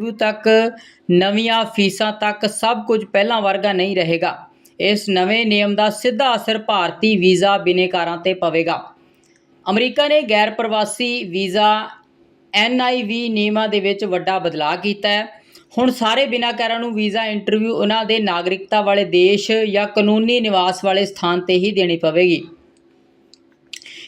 Interview ਤੱਕ ਨਵੀਆਂ ਫੀਸਾਂ ਤੱਕ ਸਭ ਕੁਝ ਪਹਿਲਾਂ ਵਰਗਾ ਨਹੀਂ ਰਹੇਗਾ। ਇਸ ਨਵੇਂ ਨਿਯਮ ਦਾ ਸਿੱਧਾ ਅਸਰ ਭਾਰਤੀ ਵੀਜ਼ਾ ਬਿਨੇਕਾਰਾਂ ਤੇ ਪਵੇਗਾ। ਅਮਰੀਕਾ ਨੇ ਗੈਰ ਪ੍ਰਵਾਸੀ ਵੀਜ਼ਾ ਐਨਆਈਵੀ ਨਿਯਮਾਂ ਦੇ ਵਿੱਚ ਵੱਡਾ ਬਦਲਾਅ ਕੀਤਾ ਹੈ। ਹੁਣ ਸਾਰੇ ਬਿਨਾਕਾਰਾਂ ਨੂੰ ਵੀਜ਼ਾ ਇੰਟਰਵਿਊ ਉਹਨਾਂ ਦੇ ਨਾਗਰਿਕਤਾ ਵਾਲੇ ਦੇਸ਼ ਜਾਂ ਕਾਨੂੰਨੀ ਨਿਵਾਸ ਵਾਲੇ ਸਥਾਨ ਤੇ ਹੀ ਦੇਣੀ ਪਵੇਗੀ।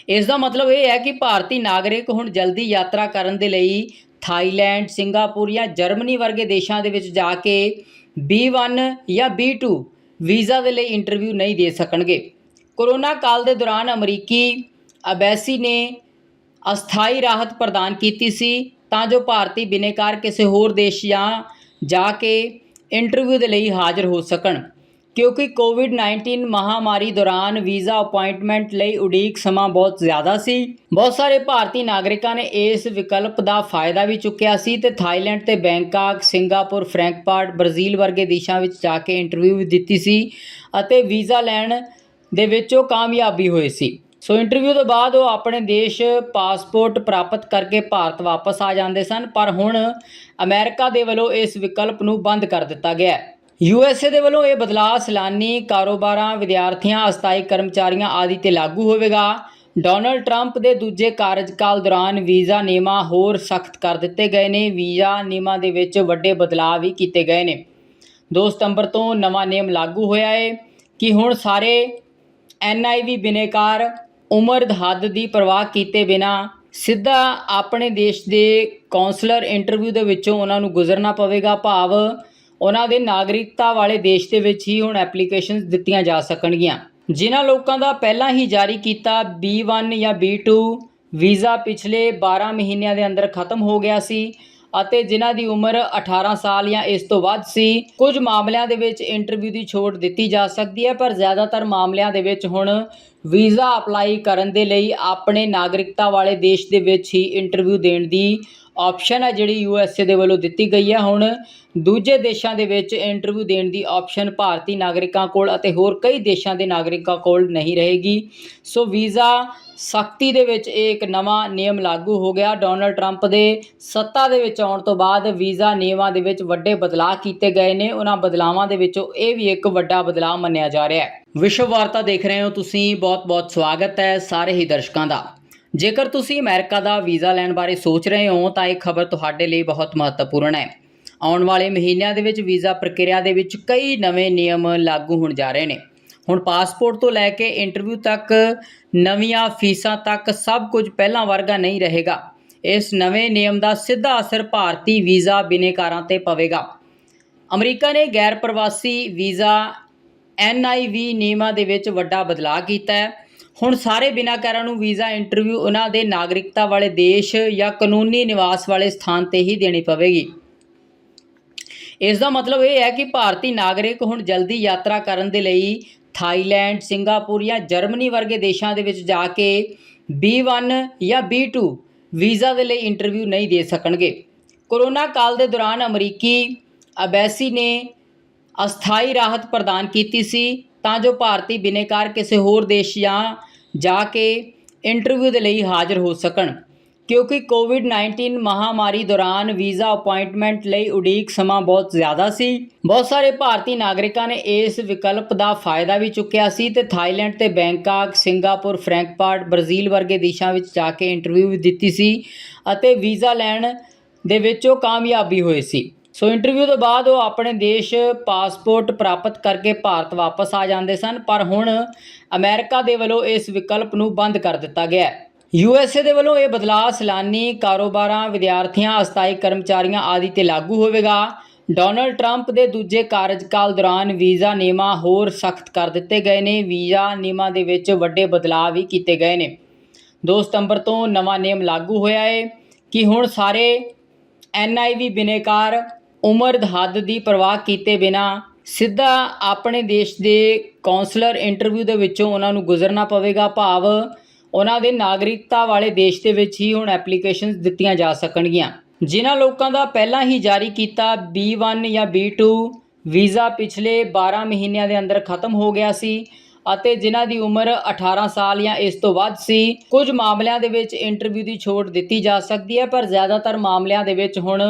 ਇਸ ਦਾ ਮਤਲਬ ਇਹ ਹੈ ਕਿ ਭਾਰਤੀ ਨਾਗਰਿਕ ਹੁਣ ਜਲਦੀ ਯਾਤਰਾ ਕਰਨ ਦੇ ਲਈ ਥਾਈਲੈਂਡ, ਸਿੰਗਾਪੁਰ ਜਾਂ ਜਰਮਨੀ ਵਰਗੇ ਦੇਸ਼ਾਂ ਦੇ ਵਿੱਚ ਜਾ ਕੇ B1 ਜਾਂ B2 ਵੀਜ਼ਾ ਦੇ ਲਈ ਇੰਟਰਵਿਊ ਨਹੀਂ ਦੇ ਸਕਣਗੇ। ਕੋਰੋਨਾ ਕਾਲ ਦੇ ਦੌਰਾਨ ਅਮਰੀਕੀ ਅਬੈਸੀ ਨੇ ਅਸਥਾਈ ਰਾਹਤ ਪ੍ਰਦਾਨ ਕੀਤੀ ਸੀ, ਤਾਂ ਜੋ ਭਾਰਤੀ ਬਿਨੇਕਾਰ ਕਿਸੇ ਹੋਰ ਦੇਸ਼ ਜਾਂ ਜਾ ਕੇ ਇੰਟਰਵਿਊ ਦੇ ਲਈ ਹਾਜ਼ਰ ਹੋ ਸਕਣ। ਕਿਉਂਕਿ ਕੋਵਿਡ-19 ਮਹਾਮਾਰੀ ਦੌਰਾਨ ਵੀਜ਼ਾ ਅਪਾਇੰਟਮੈਂਟ ਲਈ ਉਡੀਕ ਸਮਾਂ ਬਹੁਤ ਜ਼ਿਆਦਾ ਸੀ। ਬਹੁਤ ਸਾਰੇ ਭਾਰਤੀ ਨਾਗਰਿਕਾਂ ਨੇ ਇਸ ਵਿਕਲਪ ਦਾ ਫਾਇਦਾ ਵੀ ਚੁੱਕਿਆ ਸੀ ਤੇ ਥਾਈਲੈਂਡ ਤੇ ਬੈਂਕਾਕ, ਸਿੰਗਾਪੁਰ ਫਰੈਂਕਫਰਟ ਬ੍ਰਾਜ਼ੀਲ ਵਰਗੇ ਦੇਸ਼ਾਂ ਵਿੱਚ ਜਾ ਕੇ ਇੰਟਰਵਿਊ ਵੀ ਦਿੱਤੀ ਸੀ ਅਤੇ ਵੀਜ਼ਾ ਲੈਣ ਦੇ ਵਿੱਚ ਉਹ ਕਾਮਯਾਬੀ ਹੋਏ ਸੀ। ਸੋ ਇੰਟਰਵਿਊ ਤੋਂ ਬਾਅਦ ਉਹ ਆਪਣੇ ਦੇਸ਼ ਪਾਸਪੋਰਟ ਪ੍ਰਾਪਤ ਕਰਕੇ ਭਾਰਤ ਵਾਪਸ ਆ ਜਾਂਦੇ ਸਨ, ਪਰ ਹੁਣ ਅਮਰੀਕਾ ਦੇ ਵੱਲੋਂ ਇਸ ਵਿਕਲਪ ਨੂੰ ਬੰਦ ਕਰ ਦਿੱਤਾ ਗਿਆ ਹੈ। ਯੂਐਸਏ ਦੇ ਵੱਲੋਂ ਇਹ ਬਦਲਾਅ ਸੈਲਾਨੀ ਕਾਰੋਬਾਰਾਂ, ਵਿਦਿਆਰਥੀਆਂ, ਅਸਥਾਈ ਕਰਮਚਾਰੀਆਂ ਆਦਿ ਤੇ ਲਾਗੂ ਹੋਵੇਗਾ। ਡੋਨਲਡ ਟਰੰਪ ਦੇ ਦੂਜੇ ਕਾਰਜਕਾਲ ਦੌਰਾਨ ਵੀਜ਼ਾ ਨਿਯਮਾਂ ਹੋਰ ਸਖਤ ਕਰ ਦਿੱਤੇ ਗਏ ਨੇ। ਵੀਜ਼ਾ ਨਿਯਮਾਂ ਦੇ ਵਿੱਚ ਵੱਡੇ ਬਦਲਾਅ ਵੀ ਕੀਤੇ ਗਏ ਨੇ। 2 ਸਤੰਬਰ ਤੋਂ ਨਵਾਂ ਨਿਯਮ ਲਾਗੂ ਹੋਇਆ ਹੈ ਕਿ ਹੁਣ ਸਾਰੇ ਐਨਆਈਵੀ ਬਿਨੇਕਾਰ ਉਮਰ ਹੱਦ ਦੀ ਪਰਵਾਹ ਕੀਤੇ ਬਿਨਾ ਸਿੱਧਾ ਆਪਣੇ ਦੇਸ਼ ਦੇ ਕੌਂਸਲਰ ਇੰਟਰਵਿਊ ਦੇ ਵਿੱਚੋਂ ਉਹਨਾਂ ਨੂੰ ਗੁਜ਼ਰਨਾ ਪਵੇਗਾ। ਭਾਵ ਉਹਨਾਂ ਦੇ ਨਾਗਰਿਕਤਾ ਵਾਲੇ ਦੇਸ਼ ਦੇ ਵਿੱਚ ਹੀ ਹੁਣ ਐਪਲੀਕੇਸ਼ਨਸ ਦਿੱਤੀਆਂ ਜਾ ਸਕਣਗੀਆਂ। ਜਿਨ੍ਹਾਂ ਲੋਕਾਂ ਦਾ ਪਹਿਲਾਂ ਹੀ ਜਾਰੀ ਕੀਤਾ B1 ਜਾਂ B2 ਵੀਜ਼ਾ ਪਿਛਲੇ 12 ਮਹੀਨਿਆਂ ਦੇ ਅੰਦਰ ਖਤਮ ਹੋ ਗਿਆ ਸੀ ਅਤੇ ਜਿਨ੍ਹਾਂ ਦੀ ਉਮਰ 18 ਸਾਲ ਜਾਂ ਇਸ ਤੋਂ ਵੱਧ ਸੀ, ਕੁਝ ਮਾਮਲਿਆਂ ਦੇ ਵਿੱਚ ਇੰਟਰਵਿਊ ਦੀ ਛੋਟ ਦਿੱਤੀ ਜਾ ਸਕਦੀ ਹੈ, ਪਰ ਜ਼ਿਆਦਾਤਰ ਮਾਮਲਿਆਂ ਦੇ ਵਿੱਚ ਹੁਣ ਵੀਜ਼ਾ ਅਪਲਾਈ ਕਰਨ ਦੇ ਲਈ ਆਪਣੇ ਨਾਗਰਿਕਤਾ ਵਾਲੇ ਦੇਸ਼ ਦੇ ਵਿੱਚ ਹੀ ਇੰਟਰਵਿਊ ਦੇਣ ਦੀ ਆਪਸ਼ਨ ਹੈ ਜਿਹੜੀ ਯੂ ਐੱਸ ਏ ਦੇ ਵੱਲੋਂ ਦਿੱਤੀ ਗਈ ਹੈ ਹੁਣ ਦੂਜੇ ਦੇਸ਼ਾਂ ਦੇ ਵਿੱਚ ਇੰਟਰਵਿਊ ਦੇਣ ਦੀ ਆਪਸ਼ਨ ਭਾਰਤੀ ਨਾਗਰਿਕਾਂ ਕੋਲ ਅਤੇ ਹੋਰ ਕਈ ਦੇਸ਼ਾਂ ਦੇ ਨਾਗਰਿਕਾਂ ਕੋਲ ਨਹੀਂ ਰਹੇਗੀ। ਸੋ ਵੀਜ਼ਾ ਸਖਤੀ ਦੇ ਵਿੱਚ ਇਹ ਇੱਕ ਨਵਾਂ ਨਿਯਮ ਲਾਗੂ ਹੋ ਗਿਆ। ਡੋਨਲਡ ਟਰੰਪ ਦੇ ਸੱਤਾ ਦੇ ਵਿੱਚ ਆਉਣ ਤੋਂ ਬਾਅਦ ਵੀਜ਼ਾ ਨਿਯਮਾਂ ਦੇ ਵਿੱਚ ਵੱਡੇ ਬਦਲਾਅ ਕੀਤੇ ਗਏ ਨੇ। ਉਹਨਾਂ ਬਦਲਾਵਾਂ ਦੇ ਵਿੱਚੋਂ ਇਹ ਵੀ ਇੱਕ ਵੱਡਾ ਬਦਲਾਅ ਮੰਨਿਆ ਜਾ ਰਿਹਾ ਹੈ। ਵਿਸ਼ਵ ਵਾਰਤਾ ਦੇਖ ਰਹੇ ਹੋ ਤੁਸੀਂ। ਬਹੁਤ-ਬਹੁਤ ਸਵਾਗਤ ਹੈ ਸਾਰੇ ਹੀ ਦਰਸ਼ਕਾਂ ਦਾ। ਜੇਕਰ ਤੁਸੀਂ ਅਮਰੀਕਾ ਦਾ ਵੀਜ਼ਾ ਲੈਣ ਬਾਰੇ ਸੋਚ ਰਹੇ ਹੋ, ਤਾਂ ਇਹ ਖਬਰ ਤੁਹਾਡੇ ਲਈ ਬਹੁਤ ਮਹੱਤਵਪੂਰਨ ਹੈ। ਆਉਣ ਵਾਲੇ ਮਹੀਨਿਆਂ ਦੇ ਵਿੱਚ ਵੀਜ਼ਾ ਪ੍ਰਕਿਰਿਆ ਦੇ ਵਿੱਚ ਕਈ ਨਵੇਂ ਨਿਯਮ ਲਾਗੂ ਹੋਣ ਜਾ ਰਹੇ ਨੇ। ਹੁਣ ਪਾਸਪੋਰਟ ਤੋਂ ਲੈ ਕੇ ਇੰਟਰਵਿਊ ਤੱਕ, ਨਵੀਆਂ ਫੀਸਾਂ ਤੱਕ ਸਭ ਕੁਝ ਪਹਿਲਾਂ ਵਰਗਾ ਨਹੀਂ ਰਹੇਗਾ। ਇਸ ਨਵੇਂ ਨਿਯਮ ਦਾ ਸਿੱਧਾ ਅਸਰ ਭਾਰਤੀ ਵੀਜ਼ਾ ਬਿਨੇਕਾਰਾਂ ਤੇ ਪਵੇਗਾ। ਅਮਰੀਕਾ ਨੇ ਗੈਰ ਪ੍ਰਵਾਸੀ ਵੀਜ਼ਾ ਐਨਆਈਵੀ ਨਿਯਮਾਂ ਦੇ ਵਿੱਚ ਵੱਡਾ ਬਦਲਾਅ ਕੀਤਾ ਹੈ। ਹੁਣ ਸਾਰੇ ਬਿਨਾਕਾਰਾਂ ਨੂੰ ਵੀਜ਼ਾ ਇੰਟਰਵਿਊ ਉਹਨਾਂ ਦੇ ਨਾਗਰਿਕਤਾ ਵਾਲੇ ਦੇਸ਼ ਜਾਂ ਕਾਨੂੰਨੀ ਨਿਵਾਸ ਵਾਲੇ ਸਥਾਨ ਤੇ ਹੀ ਦੇਣੀ ਪਵੇਗੀ। ਇਸ ਦਾ ਮਤਲਬ ਇਹ ਹੈ ਕਿ ਭਾਰਤੀ ਨਾਗਰਿਕ ਹੁਣ ਜਲਦੀ ਯਾਤਰਾ ਕਰਨ ਦੇ ਲਈ ਥਾਈਲੈਂਡ, ਸਿੰਗਾਪੁਰ ਜਾਂ ਜਰਮਨੀ ਵਰਗੇ ਦੇਸ਼ਾਂ ਦੇ ਵਿੱਚ ਜਾ ਕੇ B1 ਜਾਂ B2 ਵੀਜ਼ਾ ਦੇ ਲਈ ਇੰਟਰਵਿਊ ਨਹੀਂ ਦੇ ਸਕਣਗੇ। ਕੋਰੋਨਾ ਕਾਲ ਦੇ ਦੌਰਾਨ ਅਮਰੀਕੀ ਅਬੈਸੀ ਨੇ ਅਸਥਾਈ ਰਾਹਤ ਪ੍ਰਦਾਨ ਕੀਤੀ ਸੀ ਤਾਂ ਜੋ ਭਾਰਤੀ ਬਿਨੇਕਾਰ ਕਿਸੇ ਹੋਰ ਦੇਸ਼ ਜਾਂ ਜਾ ਕੇ ਇੰਟਰਵਿਊ ਦੇ ਲਈ ਹਾਜ਼ਰ ਹੋ ਸਕਣ। ਕਿਉਂਕਿ ਕੋਵਿਡ-19 ਮਹਾਮਾਰੀ ਦੌਰਾਨ ਵੀਜ਼ਾ ਅਪਾਇੰਟਮੈਂਟ ਲਈ ਉਡੀਕ ਸਮਾਂ ਬਹੁਤ ਜ਼ਿਆਦਾ ਸੀ। ਬਹੁਤ ਸਾਰੇ ਭਾਰਤੀ ਨਾਗਰਿਕਾਂ ਨੇ ਇਸ ਵਿਕਲਪ ਦਾ ਫਾਇਦਾ ਵੀ ਚੁੱਕਿਆ ਸੀ ਤੇ ਥਾਈਲੈਂਡ ਤੇ ਬੈਂਕਾਕ, ਸਿੰਗਾਪੁਰ ਫਰੈਂਕਫਰਟ ਬ੍ਰਾਜ਼ੀਲ ਵਰਗੇ ਦੇਸ਼ਾਂ ਵਿੱਚ ਜਾ ਕੇ ਇੰਟਰਵਿਊ ਵੀ ਦਿੱਤੀ ਸੀ ਅਤੇ ਵੀਜ਼ਾ ਲੈਣ ਦੇ ਵਿੱਚ ਉਹ ਕਾਮਯਾਬੀ ਹੋਏ ਸੀ। ਸੋ ਇੰਟਰਵਿਊ ਤੋਂ ਬਾਅਦ ਉਹ ਆਪਣੇ ਦੇਸ਼ ਪਾਸਪੋਰਟ ਪ੍ਰਾਪਤ ਕਰਕੇ ਭਾਰਤ ਵਾਪਸ ਆ ਜਾਂਦੇ ਸਨ, ਪਰ ਹੁਣ ਅਮਰੀਕਾ ਦੇ ਵੱਲੋਂ ਇਸ ਵਿਕਲਪ ਨੂੰ ਬੰਦ ਕਰ ਦਿੱਤਾ ਗਿਆ ਹੈ। ਯੂਐਸਏ ਦੇ ਵੱਲੋਂ ਇਹ ਬਦਲਾਅ ਸੈਲਾਨੀ ਕਾਰੋਬਾਰਾਂ, ਵਿਦਿਆਰਥੀਆਂ, ਅਸਥਾਈ ਕਰਮਚਾਰੀਆਂ ਆਦਿ ਤੇ ਲਾਗੂ ਹੋਵੇਗਾ। ਡੋਨਲਡ ਟਰੰਪ ਦੇ ਦੂਜੇ ਕਾਰਜਕਾਲ ਦੌਰਾਨ ਵੀਜ਼ਾ ਨਿਯਮਾਂ ਹੋਰ ਸਖਤ ਕਰ ਦਿੱਤੇ ਗਏ ਨੇ। ਵੀਜ਼ਾ ਨਿਯਮਾਂ ਦੇ ਵਿੱਚ ਵੱਡੇ ਬਦਲਾਅ ਵੀ ਕੀਤੇ ਗਏ ਨੇ। 2 ਸਤੰਬਰ ਤੋਂ ਨਵਾਂ ਨਿਯਮ ਲਾਗੂ ਹੋਇਆ ਹੈ ਕਿ ਹੁਣ ਸਾਰੇ ਐਨਆਈਵੀ ਬਿਨੇਕਾਰ ਉਮਰ ਹੱਦ ਦੀ ਪਰਵਾਹ ਕੀਤੇ ਬਿਨਾ ਸਿੱਧਾ ਆਪਣੇ ਦੇਸ਼ ਦੇ ਕੌਂਸਲਰ ਇੰਟਰਵਿਊ ਦੇ ਵਿੱਚੋਂ ਉਹਨਾਂ ਨੂੰ ਗੁਜ਼ਰਨਾ ਪਵੇਗਾ। ਭਾਵ ਉਹਨਾਂ ਦੇ ਨਾਗਰਿਕਤਾ ਵਾਲੇ ਦੇਸ਼ ਦੇ ਵਿੱਚ ਹੀ ਹੁਣ ਐਪਲੀਕੇਸ਼ਨਸ ਦਿੱਤੀਆਂ ਜਾ ਸਕਣਗੀਆਂ। ਜਿਨ੍ਹਾਂ ਲੋਕਾਂ ਦਾ ਪਹਿਲਾਂ ਹੀ ਜਾਰੀ ਕੀਤਾ B1 ਜਾਂ B2 ਵੀਜ਼ਾ ਪਿਛਲੇ 12 ਮਹੀਨਿਆਂ ਦੇ ਅੰਦਰ ਖਤਮ ਹੋ ਗਿਆ ਸੀ। ਅਤੇ ਜਿਨ੍ਹਾਂ ਦੀ ਉਮਰ 18 ਸਾਲ ਜਾਂ ਇਸ ਤੋਂ ਵੱਧ ਸੀ, ਕੁਝ ਮਾਮਲਿਆਂ ਦੇ ਵਿੱਚ ਇੰਟਰਵਿਊ ਦੀ ਛੋਟ ਦਿੱਤੀ ਜਾ ਸਕਦੀ ਹੈ, ਪਰ ਜ਼ਿਆਦਾਤਰ ਮਾਮਲਿਆਂ ਦੇ ਵਿੱਚ ਹੁਣ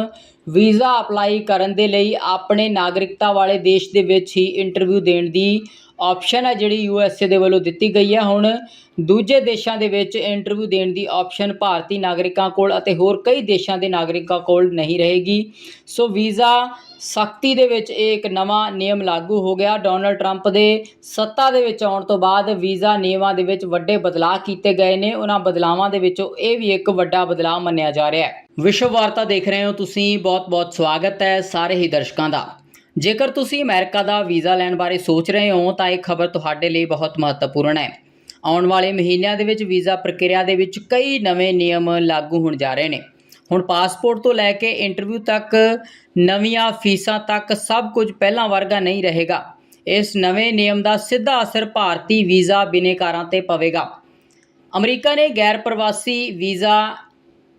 ਵੀਜ਼ਾ ਅਪਲਾਈ ਕਰਨ ਦੇ ਲਈ ਆਪਣੇ ਨਾਗਰਿਕਤਾ ਵਾਲੇ ਦੇਸ਼ ਦੇ ਵਿੱਚ ਹੀ ਇੰਟਰਵਿਊ ਦੇਣ ਦੀ ਆਪਸ਼ਨ ਹੈ ਜਿਹੜੀ ਯੂ ਐਸ ਏ ਦੇ ਵੱਲੋਂ ਦਿੱਤੀ ਗਈ ਹੈ ਹੁਣ ਦੂਜੇ ਦੇਸ਼ਾਂ ਦੇ ਵਿੱਚ ਇੰਟਰਵਿਊ ਦੇਣ ਦੀ ਆਪਸ਼ਨ ਭਾਰਤੀ ਨਾਗਰਿਕਾਂ ਕੋਲ ਅਤੇ ਹੋਰ ਕਈ ਦੇਸ਼ਾਂ ਦੇ ਨਾਗਰਿਕਾਂ ਕੋਲ ਨਹੀਂ ਰਹੇਗੀ। ਸੋ ਵੀਜ਼ਾ ਸਖਤੀ ਦੇ ਵਿੱਚ ਇਹ ਇੱਕ ਨਵਾਂ ਨਿਯਮ ਲਾਗੂ ਹੋ ਗਿਆ। ਡੋਨਲਡ ਟਰੰਪ ਦੇ ਸੱਤਾ ਦੇ ਵਿੱਚ ਆਉਣ ਤੋਂ ਬਾਅਦ ਵੀਜ਼ਾ ਨਿਯਮਾਂ ਦੇ ਵਿੱਚ ਵੱਡੇ ਬਦਲਾਅ ਕੀਤੇ ਗਏ ਨੇ। ਉਹਨਾਂ ਬਦਲਾਵਾਂ ਦੇ ਵਿੱਚੋਂ ਇਹ ਵੀ ਇੱਕ ਵੱਡਾ ਬਦਲਾਅ ਮੰਨਿਆ ਜਾ ਰਿਹਾ ਹੈ। ਵਿਸ਼ਵ ਵਾਰਤਾ ਦੇਖ ਰਹੇ ਹੋ ਤੁਸੀਂ। ਬਹੁਤ-ਬਹੁਤ ਸਵਾਗਤ ਹੈ ਸਾਰੇ ਹੀ ਦਰਸ਼ਕਾਂ ਦਾ। ਜੇਕਰ ਤੁਸੀਂ ਅਮਰੀਕਾ ਦਾ ਵੀਜ਼ਾ ਲੈਣ ਬਾਰੇ ਸੋਚ ਰਹੇ ਹੋ, ਤਾਂ ਇਹ ਖਬਰ ਤੁਹਾਡੇ ਲਈ ਬਹੁਤ ਮਹੱਤਵਪੂਰਨ ਹੈ। ਆਉਣ ਵਾਲੇ ਮਹੀਨਿਆਂ ਦੇ ਵਿੱਚ ਵੀਜ਼ਾ ਪ੍ਰਕਿਰਿਆ ਦੇ ਵਿੱਚ ਕਈ ਨਵੇਂ ਨਿਯਮ ਲਾਗੂ ਹੋਣ ਜਾ ਰਹੇ ਨੇ। ਹੁਣ ਪਾਸਪੋਰਟ ਤੋਂ ਲੈ ਕੇ ਇੰਟਰਵਿਊ ਤੱਕ, ਨਵੀਆਂ ਫੀਸਾਂ ਤੱਕ ਸਭ ਕੁਝ ਪਹਿਲਾਂ ਵਰਗਾ ਨਹੀਂ ਰਹੇਗਾ। ਇਸ ਨਵੇਂ ਨਿਯਮ ਦਾ ਸਿੱਧਾ ਅਸਰ ਭਾਰਤੀ ਵੀਜ਼ਾ ਬਿਨੇਕਾਰਾਂ ਤੇ ਪਵੇਗਾ। ਅਮਰੀਕਾ ਨੇ ਗੈਰ ਪ੍ਰਵਾਸੀ ਵੀਜ਼ਾ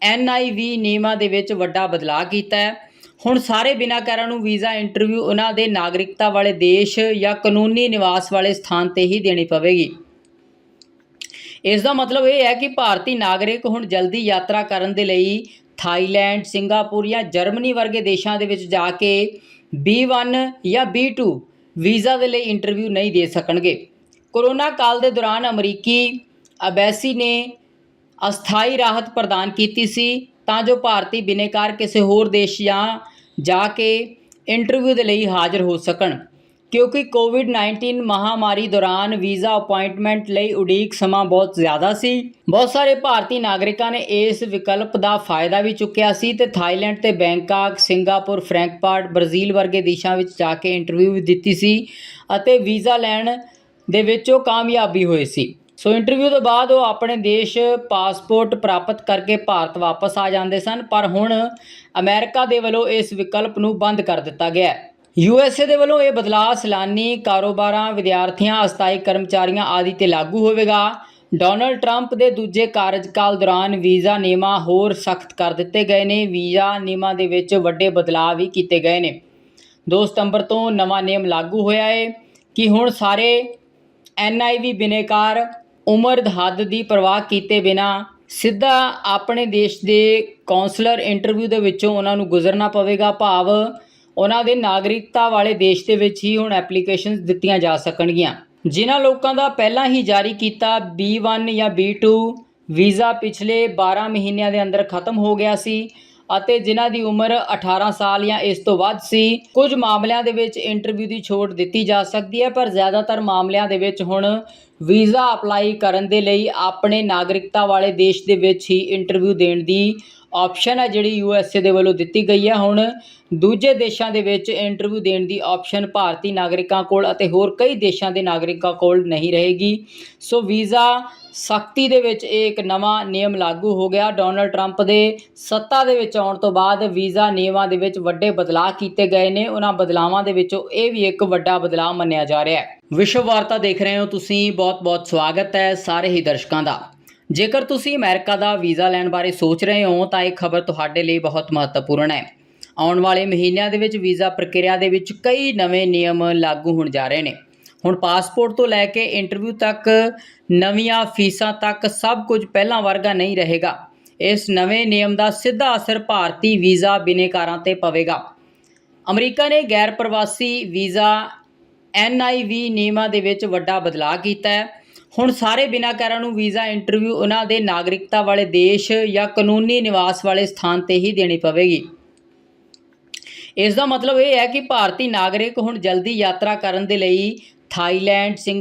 NIV ਨਿਯਮਾਂ ਦੇ ਵਿੱਚ ਵੱਡਾ ਬਦਲਾਅ ਕੀਤਾ ਹੈ। ਹੁਣ ਸਾਰੇ ਬਿਨਾਂ ਬਿਨਾਕਾਰਾਂ ਨੂੰ ਵੀਜ਼ਾ ਇੰਟਰਵਿਊ ਉਹਨਾਂ ਦੇ ਨਾਗਰਿਕਤਾ ਵਾਲੇ ਦੇਸ਼ ਜਾਂ ਕਾਨੂੰਨੀ ਨਿਵਾਸ ਵਾਲੇ ਸਥਾਨ ਤੇ ਹੀ ਦੇਣੀ ਪਵੇਗੀ। ਇਸ ਦਾ ਮਤਲਬ ਇਹ ਹੈ ਕਿ ਭਾਰਤੀ ਨਾਗਰਿਕ ਹੁਣ ਜਲਦੀ ਯਾਤਰਾ ਕਰਨ ਦੇ ਲਈ ਥਾਈਲੈਂਡ, ਸਿੰਗਾਪੁਰ ਜਾਂ ਜਰਮਨੀ ਵਰਗੇ ਦੇਸ਼ਾਂ ਦੇ ਵਿੱਚ ਜਾ ਕੇ B1 ਜਾਂ B2 ਵੀਜ਼ਾ ਦੇ ਲਈ ਇੰਟਰਵਿਊ ਨਹੀਂ ਦੇ ਸਕਣਗੇ। ਕੋਰੋਨਾ ਕਾਲ ਦੇ ਦੌਰਾਨ ਅਮਰੀਕੀ ਅਬੈਸੀ ਨੇ ਅਸਥਾਈ ਰਾਹਤ ਪ੍ਰਦਾਨ ਕੀਤੀ ਸੀ ਤਾਂ ਜੋ ਭਾਰਤੀ ਬਿਨੇਕਾਰ ਕਿਸੇ ਹੋਰ ਦੇਸ਼ ਜਾਂ ਜਾ ਕੇ ਇੰਟਰਵਿਊ ਦੇ ਲਈ ਹਾਜ਼ਰ ਹੋ ਸਕਣ। ਕਿਉਂਕਿ ਕੋਵਿਡ-19 ਮਹਾਮਾਰੀ ਦੌਰਾਨ ਵੀਜ਼ਾ ਅਪਾਇੰਟਮੈਂਟ ਲਈ ਉਡੀਕ ਸਮਾਂ ਬਹੁਤ ਜ਼ਿਆਦਾ ਸੀ। ਬਹੁਤ ਸਾਰੇ ਭਾਰਤੀ ਨਾਗਰਿਕਾਂ ਨੇ ਇਸ ਵਿਕਲਪ ਦਾ ਫਾਇਦਾ ਵੀ ਚੁੱਕਿਆ ਸੀ ਤੇ ਥਾਈਲੈਂਡ ਤੇ ਬੈਂਕਾਕ, ਸਿੰਗਾਪੁਰ ਫਰੈਂਕਫਰਟ ਬ੍ਰਾਜ਼ੀਲ ਵਰਗੇ ਦੇਸ਼ਾਂ ਵਿੱਚ ਜਾ ਕੇ ਇੰਟਰਵਿਊ ਵੀ ਦਿੱਤੀ ਸੀ ਅਤੇ ਵੀਜ਼ਾ ਲੈਣ ਦੇ ਵਿੱਚ ਉਹ ਕਾਮਯਾਬੀ ਹੋਏ ਸੀ। ਸੋ ਇੰਟਰਵਿਊ ਤੋਂ ਬਾਅਦ ਉਹ ਆਪਣੇ ਦੇਸ਼ ਪਾਸਪੋਰਟ ਪ੍ਰਾਪਤ ਕਰਕੇ ਭਾਰਤ ਵਾਪਸ ਆ ਜਾਂਦੇ ਸਨ, ਪਰ ਹੁਣ ਅਮਰੀਕਾ ਦੇ ਵੱਲੋਂ ਇਸ ਵਿਕਲਪ ਨੂੰ ਬੰਦ ਕਰ ਦਿੱਤਾ ਗਿਆ ਹੈ। ਯੂ ਐਸ ਏ ਦੇ ਵੱਲੋਂ ਇਹ ਬਦਲਾਅ ਸੈਲਾਨੀ ਕਾਰੋਬਾਰਾਂ, ਵਿਦਿਆਰਥੀਆਂ, ਅਸਥਾਈ ਕਰਮਚਾਰੀਆਂ ਆਦਿ ਤੇ ਲਾਗੂ ਹੋਵੇਗਾ। ਡੋਨਲਡ ਟਰੰਪ ਦੇ ਦੂਜੇ ਕਾਰਜਕਾਲ ਦੌਰਾਨ ਵੀਜ਼ਾ ਨਿਯਮਾਂ ਹੋਰ ਸਖਤ ਕਰ ਦਿੱਤੇ ਗਏ ਨੇ। ਵੀਜ਼ਾ ਨਿਯਮਾਂ ਦੇ ਵਿੱਚ ਵੱਡੇ ਬਦਲਾਅ ਵੀ ਕੀਤੇ ਗਏ ਨੇ। 2 ਸਤੰਬਰ ਤੋਂ ਨਵਾਂ ਨਿਯਮ ਲਾਗੂ ਹੋਇਆ ਹੈ ਕਿ ਹੁਣ ਸਾਰੇ NIV ਬਿਨੇਕਾਰ ਉਮਰ ਹੱਦ ਦੀ ਪਰਵਾਹ ਕੀਤੇ ਬਿਨਾ ਸਿੱਧਾ ਆਪਣੇ ਦੇਸ਼ ਦੇ ਕੌਂਸਲਰ ਇੰਟਰਵਿਊ ਦੇ ਵਿੱਚੋਂ ਉਹਨਾਂ ਨੂੰ ਗੁਜ਼ਰਨਾ ਪਵੇਗਾ। ਭਾਵ ਉਹਨਾਂ ਦੇ ਨਾਗਰਿਕਤਾ ਵਾਲੇ ਦੇਸ਼ ਦੇ ਵਿੱਚ ਹੀ ਹੁਣ ਐਪਲੀਕੇਸ਼ਨਸ ਦਿੱਤੀਆਂ ਜਾ ਸਕਣਗੀਆਂ। ਜਿਨ੍ਹਾਂ ਲੋਕਾਂ ਦਾ ਪਹਿਲਾਂ ਹੀ ਜਾਰੀ ਕੀਤਾ B1 ਜਾਂ B2 ਵੀਜ਼ਾ ਪਿਛਲੇ 12 ਮਹੀਨਿਆਂ ਦੇ ਅੰਦਰ ਖਤਮ ਹੋ ਗਿਆ ਸੀ ਅਤੇ ਜਿਨ੍ਹਾਂ ਦੀ ਉਮਰ 18 ਸਾਲ ਜਾਂ ਇਸ ਤੋਂ ਵੱਧ ਸੀ, ਕੁਝ ਮਾਮਲਿਆਂ ਦੇ ਵਿੱਚ ਇੰਟਰਵਿਊ ਦੀ ਛੋਟ ਦਿੱਤੀ ਜਾ ਸਕਦੀ ਹੈ, ਪਰ ਜ਼ਿਆਦਾਤਰ ਮਾਮਲਿਆਂ ਦੇ ਵਿੱਚ ਹੁਣ ਵੀਜ਼ਾ ਅਪਲਾਈ ਕਰਨ ਦੇ ਲਈ ਆਪਣੇ ਨਾਗਰਿਕਤਾ ਵਾਲੇ ਦੇਸ਼ ਦੇ ਵਿੱਚ ਹੀ ਇੰਟਰਵਿਊ ਦੇਣ ਦੀ ਆਪਸ਼ਨ ਹੈ ਜਿਹੜੀ ਯੂ ਐਸ ਏ ਦੇ ਵੱਲੋਂ ਦਿੱਤੀ ਗਈ ਹੈ ਹੁਣ ਦੂਜੇ ਦੇਸ਼ਾਂ ਦੇ ਵਿੱਚ ਇੰਟਰਵਿਊ ਦੇਣ ਦੀ ਆਪਸ਼ਨ ਭਾਰਤੀ ਨਾਗਰਿਕਾਂ ਕੋਲ ਅਤੇ ਹੋਰ ਕਈ ਦੇਸ਼ਾਂ ਦੇ ਨਾਗਰਿਕਾਂ ਕੋਲ ਨਹੀਂ ਰਹੇਗੀ। ਸੋ ਵੀਜ਼ਾ ਸਖਤੀ ਦੇ ਵਿੱਚ ਇਹ ਇੱਕ ਨਵਾਂ ਨਿਯਮ ਲਾਗੂ ਹੋ ਗਿਆ। ਡੋਨਲਡ ਟਰੰਪ ਦੇ ਸੱਤਾ ਦੇ ਵਿੱਚ ਆਉਣ ਤੋਂ ਬਾਅਦ ਵੀਜ਼ਾ ਨਿਯਮਾਂ ਦੇ ਵਿੱਚ ਵੱਡੇ ਬਦਲਾਅ ਕੀਤੇ ਗਏ ਨੇ। ਉਹਨਾਂ ਬਦਲਾਵਾਂ ਦੇ ਵਿੱਚੋਂ ਇਹ ਵੀ ਇੱਕ ਵੱਡਾ ਬਦਲਾਅ ਮੰਨਿਆ ਜਾ ਰਿਹਾ ਹੈ। ਵਿਸ਼ਵ ਵਾਰਤਾ ਦੇਖ ਰਹੇ ਹੋ ਤੁਸੀਂ। ਬਹੁਤ-ਬਹੁਤ ਸਵਾਗਤ ਹੈ ਸਾਰੇ ਹੀ ਦਰਸ਼ਕਾਂ ਦਾ। ਜੇਕਰ ਤੁਸੀਂ ਅਮਰੀਕਾ ਦਾ ਵੀਜ਼ਾ ਲੈਣ ਬਾਰੇ ਸੋਚ ਰਹੇ ਹੋ, ਤਾਂ ਇਹ ਖਬਰ ਤੁਹਾਡੇ ਲਈ ਬਹੁਤ ਮਹੱਤਵਪੂਰਨ ਹੈ। ਆਉਣ ਵਾਲੇ ਮਹੀਨਿਆਂ ਦੇ ਵਿੱਚ ਵੀਜ਼ਾ ਪ੍ਰਕਿਰਿਆ ਦੇ ਵਿੱਚ ਕਈ ਨਵੇਂ ਨਿਯਮ ਲਾਗੂ ਹੋਣ ਜਾ ਰਹੇ ਨੇ। ਹੁਣ ਪਾਸਪੋਰਟ ਤੋਂ ਲੈ ਕੇ ਇੰਟਰਵਿਊ ਤੱਕ, ਨਵੀਆਂ ਫੀਸਾਂ ਤੱਕ ਸਭ ਕੁਝ ਪਹਿਲਾਂ ਵਰਗਾ ਨਹੀਂ ਰਹੇਗਾ। ਇਸ ਨਵੇਂ ਨਿਯਮ ਦਾ ਸਿੱਧਾ ਅਸਰ ਭਾਰਤੀ ਵੀਜ਼ਾ ਬਿਨੇਕਾਰਾਂ ਤੇ ਪਵੇਗਾ। ਅਮਰੀਕਾ ਨੇ ਗੈਰ ਪ੍ਰਵਾਸੀ ਵੀਜ਼ਾ NIV ਨਿਯਮਾਂ ਦੇ ਵਿੱਚ ਵੱਡਾ ਬਦਲਾਅ ਕੀਤਾ ਹੈ। ਹੁਣ ਸਾਰੇ ਬਿਨਾਕਾਰਾਂ ਨੂੰ ਵੀਜ਼ਾ ਇੰਟਰਵਿਊ ਉਹਨਾਂ ਦੇ ਨਾਗਰਿਕਤਾ ਵਾਲੇ ਦੇਸ਼ ਜਾਂ ਕਾਨੂੰਨੀ ਨਿਵਾਸ ਵਾਲੇ ਸਥਾਨ ਤੇ ਹੀ ਦੇਣੀ ਪਵੇਗੀ। ਇਸ ਦਾ ਮਤਲਬ ਇਹ ਹੈ ਕਿ ਭਾਰਤੀ ਨਾਗਰਿਕ ਹੁਣ ਜਲਦੀ ਯਾਤਰਾ ਕਰਨ ਦੇ ਲਈ ਥਾਈਲੈਂਡ, ਸਿੰਗ